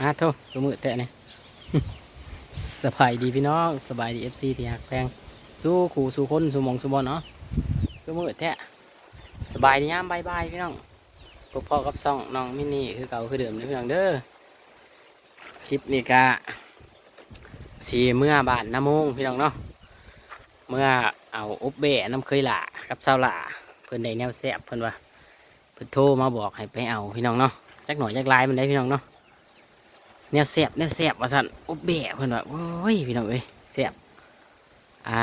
อาโทษตัวมือแตะเนี่ยสบายดีพี่น้องสบายดีเอฟซีที่หักแพงสู้ขู่สู้คนสู้มองสู้บอลเนาะตัวมือแตะสบายดียามบายบายพี่น้องพบพ่อกับซ่องน้องมินนี่คือเก่าคือเดิมเลยพี่น้องเด้อคลิปนี้กะสีเมื่อบานน้ำมงพี่น้องเนาะเมื่อเอาอบเบะน้ำเคยหล่ากับเศร้าหล่าเพิ่อนได้แนวแซ่บเพิ่อนว่าเพิ่อนโทรมาบอกให้ไปเอาพี่น้องเนาะจักหน่อยจักลายมันได้พี่น้องเนาะ เนี่ยเสียบเนี่ยเสียบว่าสันอบเบะเพิ่นว่าโอ้ยพี่น้องเอ้ยเสียบอ่า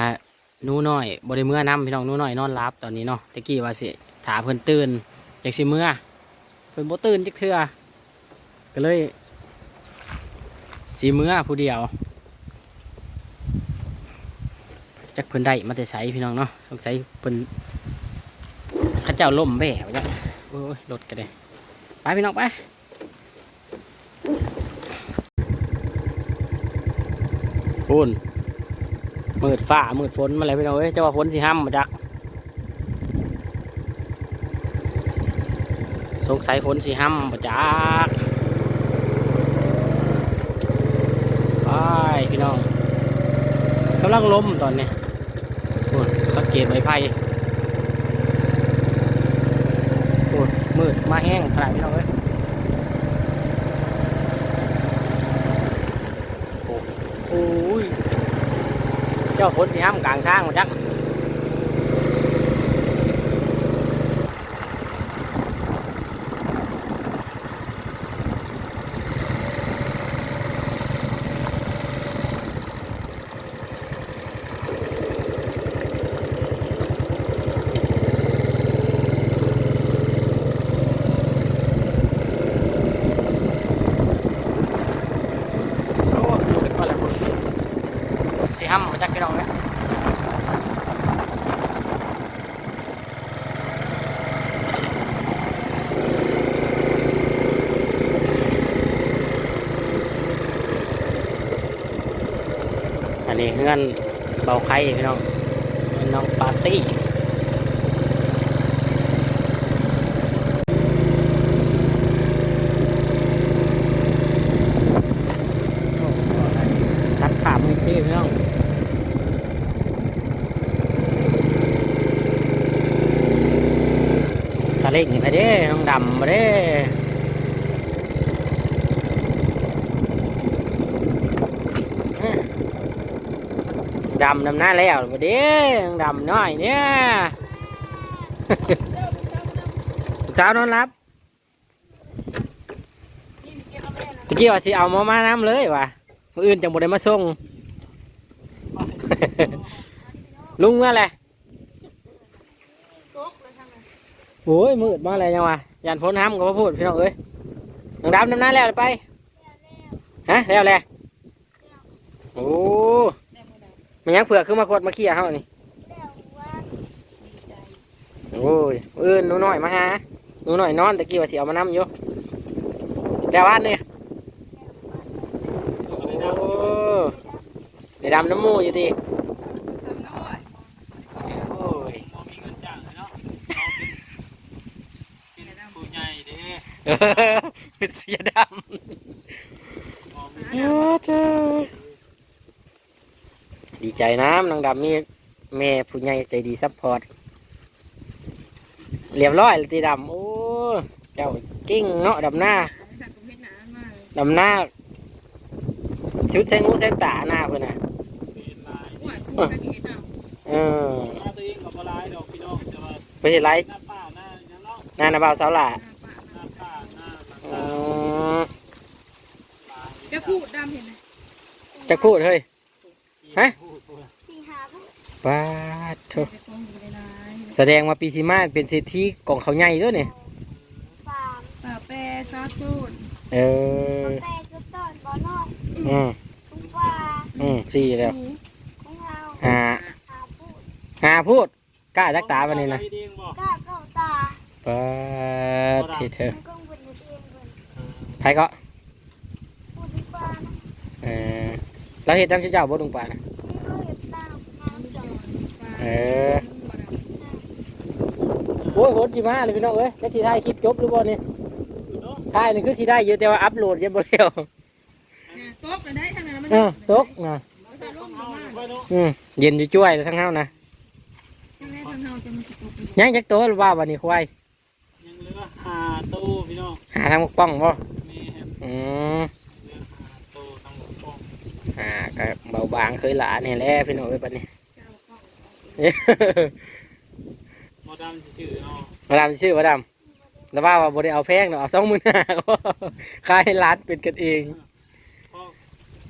นูน้อยบริเมื่อนำพี่น้องนูน้อยนอนรับตอนนี้เนาะตะกี้ว่าสิถาเพิ่นตื่นจักสิเมื่อเพิ่นบ่ตื่นจักเทื่อก็เลยสิเมื่อผู้เดียวจักเพิ่นได้มาแต่ไสพี่น้องเนาะสงสัยเพิ่นข้าเจ้าล่มแบ่ว่าจักโอ้ยรถก็ได้ไปพี่น้องไป พูนมืดฝ้ามืดฝนมาเลยพี่น้องเอ้ยจ้าว่าฝนสิห้ำมมาจัก สงสัยฝนสิห้ำมมาจักไปพี่น้องกำลังล้มตอนนี้พูนสังเกตใบไผ่พูนมืดมาแห้งขนาดพี่น้องเอ้ยโอ้ย เจ้าฝนสิห้ามกลางทางมาจักโอ้ยเป็นว่าอะไรฝนสิห้ามมาจักพี่น้องเลย อันเบาไข่พี่น้องน้องปาร์ตี้รัดขาไมือที่พี่น้องสลิงไปเด้น้องดำมาเด้ ดำดำหน้าแล้วมาเด้งดำน้อยเนี่ยเช้านอนรับตะกี้ว่าสิเอามามาน้ำเลยว่ะมืออื่นจังบ่ได้มาส่งลุงเมื่อไรโอ้ยมืดมาอะไรยังวะยันพ้นน้ำก็มาพูดพี่น้องเอ้ยน้องดำน้ำหน้าแล้วไปฮะแล้วแหละโอ้ มันยังเผือกขึ้นมาขวดมาเขี่ยเฮานี่โอ้ยมื้ออื่นหนูน้อยมาหาหนูน้อยนอนตะกี้ว่าสิเอามาน้ำอยู่แล้วบ้านนี่โอ้ในดำน้ำมูอยู่ดีโอ้ยผู้ใหญ่เด้เออเสียดำเออเธอ ดีใจน้ำน้องดำมีแม่ผู้ใหญ่ใจดีซัพพอร์ตเรียบร้อยเลยตีดำโอ้เจ้ากิ้งเนาะดำหน้าดำหน้าชุดใช้งูใช้ตาหน้าเพื่อนน่ะเป็นลายเออหน้าตัวเองกับลายดอกพี่น้องแต่ว่าไปเห็นไรหน้าป้าหน้ายังเนาะหน้าหน้าบ่าวสาวหล่าหน้าป้าหน้าหลังอืตามจะพูดดำเห็นไหมจะพูดเฮ้ยฮะพูดพูดสี่หาผู้ ป้าดโถจะฟ้องอยู่ในร้ายแสดงว่าปีซีมาเป็นเศรษฐีกล่องเขาวใหญ่ด้วยเนี่ยฟาร์มป่าแปรซาสูดเออแป้ก็ต้นบ่อน้อยอืมตุ้งปลาอืมสี่แล้วของเราหาหาผู้หาพูดกล้าจักตาวันนี้นะเองบอกกล้าเก้าตาป้าดที่เธอมันก็บุญในเองบุญไผก็ผู้ที่ปลานะเออเราเห็นจำชื่อเจ้าบ่ดุงป่านะ ที่เขาเห็นตาน้ำจอย เออโอ้ยโหดจิมาเลยพี่น้องเอ้ยจะสีถ่ายคลิปจบหรือบ่เนี่ยถ่ายนี่คือสีได้อยู่แต่ว่าอัพโหลดยังบ่เร็วนะโต๊ะก็ได้ทางนั้นมันเออตกนะภาษาล่มเอามากไปเนาะอืมเย็นอยู่จ้วยทั้งเฮานะทางแรกทางเฮาจะมีตกยังจักโตหรือว่าวันนี้ควายยังเหลือหาตู้พี่น้องหาทางปกป้องบ่แม่นอืมเหลือหาตู้ทั้งหมดป้องอ่าก็เบาบางเคยหลาเนี่ยแหละพี่น้องเอ้ยบัดนี้เจ้าก็ หมอดำชื่อเนาะมาดามชื่อมาดามแล้วว่าว่าบ่ได้เอาแพงเนาะเอาสองหมื่นห้าก็ขายให้ร้านเป็นกันเองเพราะ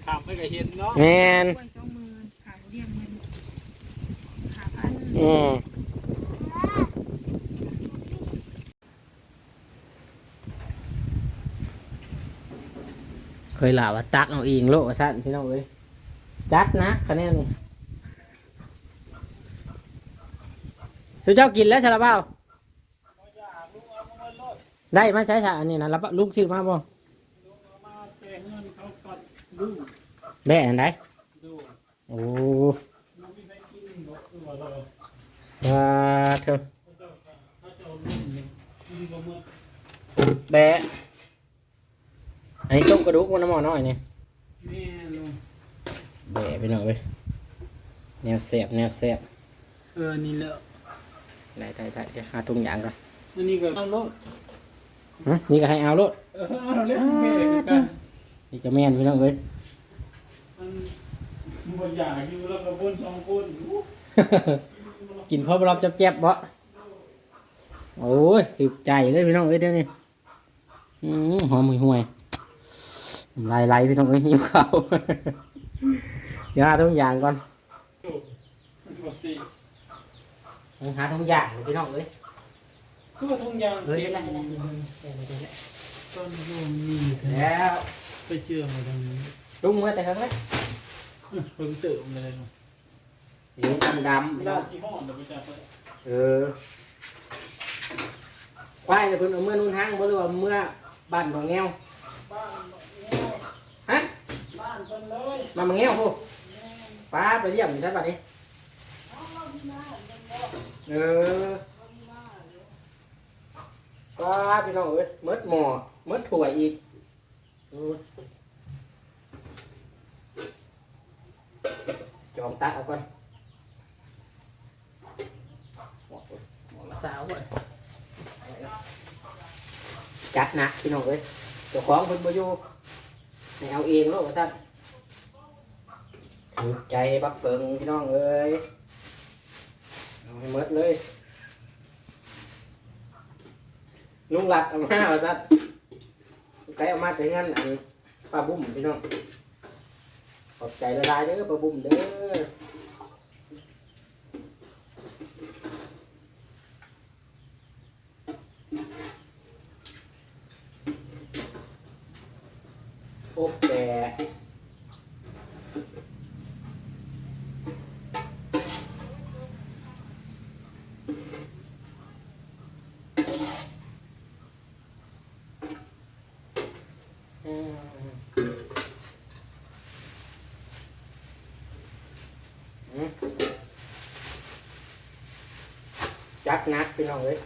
ถามไปก็เห็นเนาะแม่นกล้วยสองมือขาเรียงเงินขาพันอืมเคยหลาว่าตักเอาเองโลกว่าสั้นพี่น้องเอ้ยจัดนะคะแนนนี่ สุเจ้ากินแล้วใช่หรือเปล่าได้มาใช้ฉาอันนี้นะรับลูกชื่อมาบ่แกเงินเขาปัดดูแบ่อันไหนดูโอ้มันมีไปกินบอกตัวเราว่าเถอะแบะอันนี้ต้มกระดูกมันน้ำหมอน้อยนี่แม่ลุงแบะไปหน่อยเว้ยแนวแสบแนวแสบเออนี่แหละ ได้ได้ได้เดี๋ยวหาถุงยางก่อนอันนี้ก็เอาโลดฮะนี่ก็ให้เอาโลดเออเอาเล่นแม่กันนี่จะแม่นพี่น้องเอ้ยมันบ่อยากอยู่แล้วก็บนสองคนอู้กินพอบรับจับแจ๊บบ่โอ้ยติดใจเลยพี่น้องเอ้ยเดี๋ยวนี้อืมหอมห่วยห่วยๆไหลไหลพี่น้องเอ้ยหิวข้าวเดี๋ยวหาถุงยางก่อน บ่สิหาถุงยางพี่น้องเอ้ยคือว่าทุ่งยางเฮ้ยได้ได้ได้ได้ได้ต้นยูมีแท้แล้วไปเชื่อมาทางนี้ลุงมาแต่ครั้งแรกเพิ่งเติมเลยเนาะสีดำดำพี่น้ด้าอนงที่ห้องเดี๋ยวไปจับไปเออควายเนี่ยเพิ่นเอาเมื่อนุ่นห้างบ่หรือว่าเมื่อบ้านของแงวบ้านฮะบ้านเพิ่นเลยมามาแงวพูป้าไปเยี่ยมอยู่ใช่ป่ะนี่ เออป้าพี่น้องเอ้ยมดหมอมดถั่วยอีกจอมตักเอาก่อนหมอหมอละสาวเว้ยจัดหนักพี่น้องเอ้ยเจ้าของเพิ่นบ่อยู่ให้เอาเองโลกว่าซั่นถูกใจบักเฟิงพี่น้องเอ้ย เอาให้หมดเลย ลุงหลัดเอามาเอาซัดใช้เอามาแต่งั้นอันปลาบุ้มพี่น้องขอบใจละลายเด้อปลาบุ้มเด้อโอ้แก อืมอืม จักนักพี่น้องเลย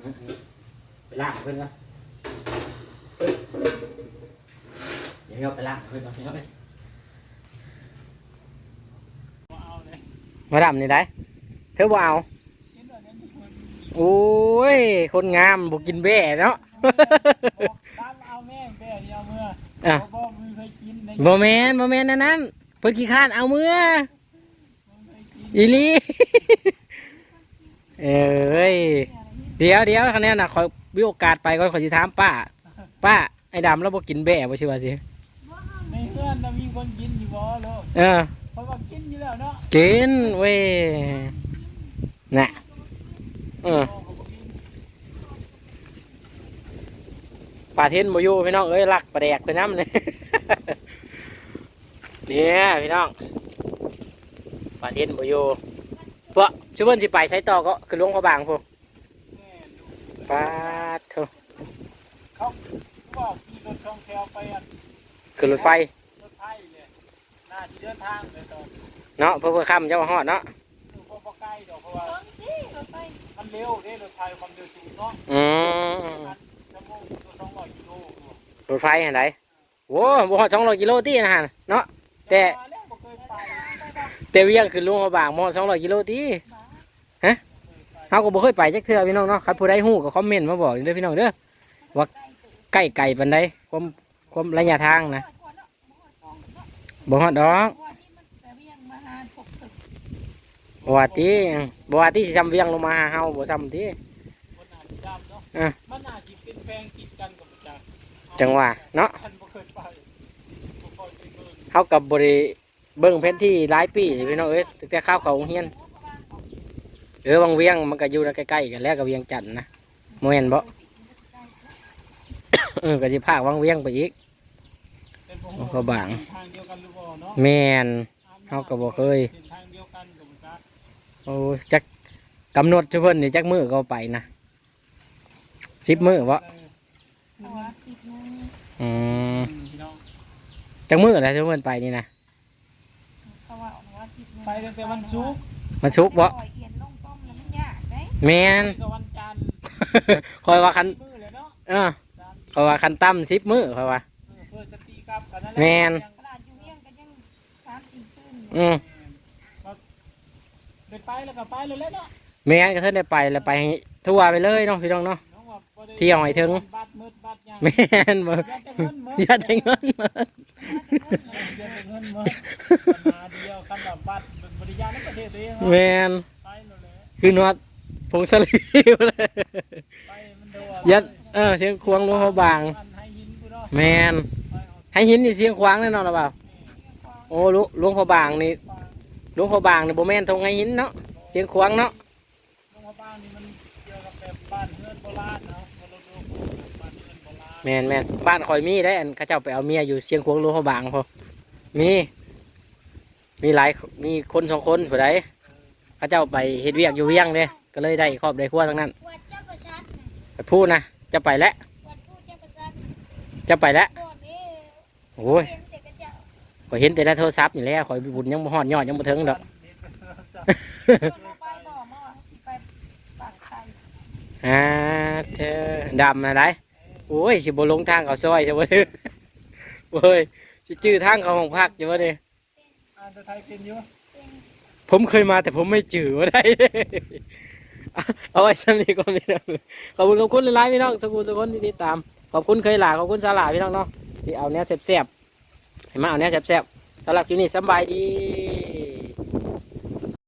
อืมๆไปล่างเพื่อนก่อนเฮ้ยเดี๋ยวเราไปล่างเพื่อนก่อนพี่น้องเอ้ยบ่เอาเลยมาดำนี่ได้เธอบ่เอาเห็นว่านั้นทุกคนโอ้ย คนงามบ่กินแบ่เนาะบอก ตามเอาแม่แม่ที่เอาเมื่ออะเขาบอกมึงเคยกินในบ่แมนบ่แมนนั่นนั้นเพิ่นขี้ข้านเอามือมึงเคยกินอีหลีเอ้ยเดี๋ยวเดี๋ยวคะแนนน่ะขอยมีโอกาสไปก่อนขอยสิถามป้า ป้าไอ้ดำเราบ่กินแบ่บ่ใช่ว่าสิในเพื่อนน่ะมีคนกินอยู่บ่ลูกเออเพราะว่ากินอยู่แล้วเนาะกินเว้ยน่ะเออ พ่อเขาก็กินปลาเทนบ่อยู่พี่น้องเอ้ยรักปลาแดกไปน้ำเลยเนี่ยพี่น้องปลาเทนบ่อยู่พวกชื่อเพิ่นสิไปใช้ต่อก็คือหลวงพระบางพวกแม่ดูปลาเถอะเขาบอกขี่รถช่องแถวไปอะคือรถไฟรถไทยเลยหน้าที่เดินทางเลยตอนเนาะเพื่อเพื่อค่ำจะมาฮอดเนาะคือพอบ่ใกล้ดอกเพราะว่าเพิ่งสิรถไฟมันเร็วเด้รถไทยความเร็วสูงเนาะ รถไฟหันไดโว้บ่ฮอด200กิโลตินะฮะเนาะแต่แต่เวียงขึ้นลุงเขาบางบ่ฮอด200กิโลติฮะเฮาก็บ่เคยไปจักเทื่อพี่น้องเนาะครับผู้ใดฮู้ก็คอมเมนต์มาบอกเด้อพี่น้องเด้อว่าใกล้ไกลปานใดความความระยะทางนะบ่ฮอดดอกบ่ว่าติบ่ว่าติสิซ้ำเวียงลงมาหาเฮาบ่ซ้ำติอะมันแฟงกินกันกับจัก จังหวะเนาะเคยไปบ่ค่อยไปเบิ่งเฮากับบริเบิ่งแผนที่หลายปีพี่น้องเอ้ยตั้งแต่ข้าวเขาโรงเฮียนเออบางเวียงมันก็อยู่ใกล้ๆกันแล้วกับเวียงจันทน์นะโมเห็นบ่เออก็สิพากวางเวียงไปอีกเป็นบ่โอ้ฮู้ก็บางเมียนเนาะแม่นเฮาก็บ่เคยเส้ากับบ่จักโอ้จักกำหนดเฉพาะนี่จักมือก็ไปนะสิบมือบ่เพราะ ออืมพี่น้องจักมือแล้วเฉพาะไปนี่นะเขาว่าเอาว่าติดมือไปตั้งแต่วันศุกร์มันสุกบ่ปล่อยเอียนลงต้มแล้วมันยากได้แม่นก็วันจันทร์คอยว่าคันมื้อเลยเนาะเออสามสิบคอยว่าคันต่ำสิบมือคอยว่า เออเพื่อสติกลับกันนั่นแหละแม่น ขนาดอยู่เวียงก็ยังสามสี่คืนอืมได้ไปแล้วก็ไปเลยแหละเนาะแม่นก็เท่านได้ไปแล้วไปให้ทั่วไปเลยเนาะพี่น้องเนาะน้องว่าบ่ได้ เที่ยวให้ถึงบัตรมืดบัตรหยังแม่นบ่อย่าแต่เงินหมดอย่าได้เงินมาอย่าแต่เงินหมดมาเดียวคันแบบบัตรเป็นบริยารในประเทศตัวเองแม่นไปแล้วแหละคือนวดผงสลีเลยไปมันโดนยัดเออเสียงควงหลวงเขาบางอันให้หินกูเนาะแม่นไปเอาให้หินนี่เสียงควางแน่นอนหรือเปล่าโอ้หลวงหลวงเขาบางนี่หลวงเขาบางนี่บ่แม่นทงให้หินเนาะเสียงควางเนาะ แม่นแม่นบ้านข่อยมีได้อันเขาเจ้าไปเอาเมียอยู่เสียงควงหลวงเขาบางพอมี มีหลายมีคนสองคนผู้ใดเขาเจ้าไปเฮ็ดเวียกอยู่เวียงเด้ก็เลยได้ครอบได้ครัวทั้งนั้นวัดเจ้าประชัดน่ะไปพูดนะจะไปแล้ววัดผู้เจ้าประชัดจะไปแล้วบ่อนนี้โอ้ยเห็นแต่กระเจ้าข่อยเห็นแต่ในโทรศัพท์นี่แหละข่อยบุญยังบ่ฮอดยอดยังบ่ถึงดอกชวนลงไปบอกมาว่าสิไปปากไข่อ่าเธอดำนะได้ โอ้ยสิบลงทางเขาซอยใช่ไหมเด้อโอ้ยสิจื้อทางเขาห้องพักอยู่วะเนี่ยอ่านแต่ไทยเป็นอยู่ผมเคยมาแต่ผมไม่จื้อว่าได้เอาเอาไว้สำนีก่อนพี่น้องขอบคุณขอบคุณหลายๆพี่น้องสกุลสกุลที่ติดตาม ขอบคุณเคยหลาขอบคุณสาหลาพี่น้องเนาะที่เอาเนี้ยแซ่บๆให้มาเอาเนี้ยแซ่บๆสำหรับคลิปนี้สำบายดี